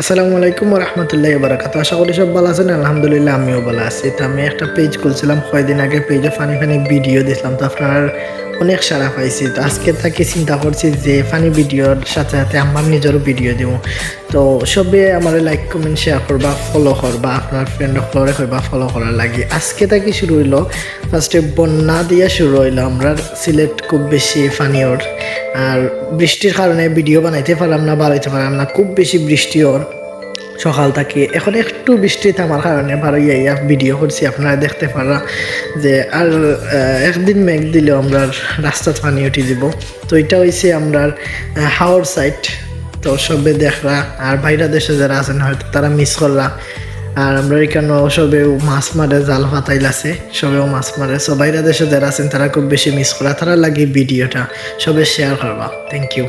আসসালামু আলাইকুম রহমতুল্লাহ বারাকাত আশা করি সব ভালো আছেন। আলহামদুলিল্লাহ, আমিও ভালো আছি। তো আমি একটা পেজ খুলছিলাম। কয়েকদিন আগে পেজে ফানি ফানি ভিডিও দিছিলাম তো আপনার অনেক সারা পাইছি। তো আজকে তাকে চিন্তা করছি যে ফানি ভিডিওর সাথে সাথে আমার নিজেরও ভিডিও দিব। তো সবে আমার লাইক কমেন্ট শেয়ার করবা ফলো করবা, আপনার ফ্রেন্ড সকলরে করবা ফলো করার লাগে। আজকে তাকে শুরু হইল ফার্স্টে বন্যা দিয়ে শুরু হইল, আমরা সিলেট খুব বেশি ফানিওর আর বৃষ্টির কারণে ভিডিও বানাইতে পারলাম না, বাড়াইতে পারলাম না, খুব বেশি বৃষ্টি ওর। সকাল থেকে, এখন একটু বৃষ্টি থামার কারণে ভালো ইয়া ভিডিও করছি, আপনারা দেখতে পারা যে আর একদিন মেঘ দিলেও আমরা রাস্তাত পানি উঠে দিব। তো এটা হয়েছে আমরা হাওয়ার সাইড তো সবে দেখরা, আর বাইরা দেশে যারা আছেন হয়তো তারা মিস করলা। আর আমরা এখানে সবেও মাছ মারে জাল ফাতাইল আছে সবেও মাছ মারে। সো বাইরা দেশে যারা আছেন তারা খুব বেশি মিস করা, তারা লাগে ভিডিওটা সবে শেয়ার করবা। Thank you